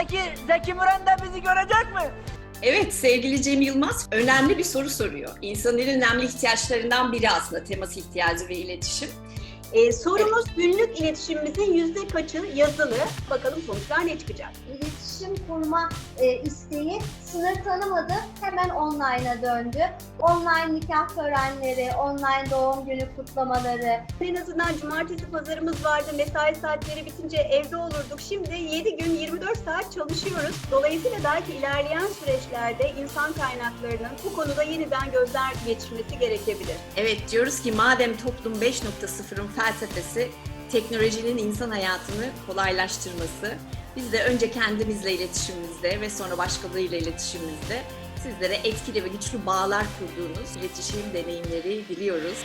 Peki Zeki Müren de bizi görecek mi? Evet sevgili Cem Yılmaz önemli bir soru soruyor. İnsanın önemli ihtiyaçlarından biri aslında temas ihtiyacı ve iletişim. Ee, sorumuz günlük iletişimimizin yüzde kaçı yazılı? Bakalım sonuçlar ne çıkacak? iletişim kurma e, isteği sınır tanımadı. Hemen online'a döndü. Online nikah törenleri, online doğum günü kutlamaları, En azından cumartesi pazarımız vardı. Mesai saatleri bitince evde olurduk. Şimdi 7 gün 24 saat çalışıyoruz. Dolayısıyla belki ilerleyen süreçlerde insan kaynaklarının bu konuda yeniden gözden geçirmesi gerekebilir. Evet diyoruz ki madem toplum 5.0'ın felsefesi teknolojinin insan hayatını kolaylaştırması, biz de önce kendimizle iletişimimizde ve sonra başkalarıyla iletişimimizde sizlere etkili ve güçlü bağlar kurduğunuz iletişim deneyimleri diliyoruz.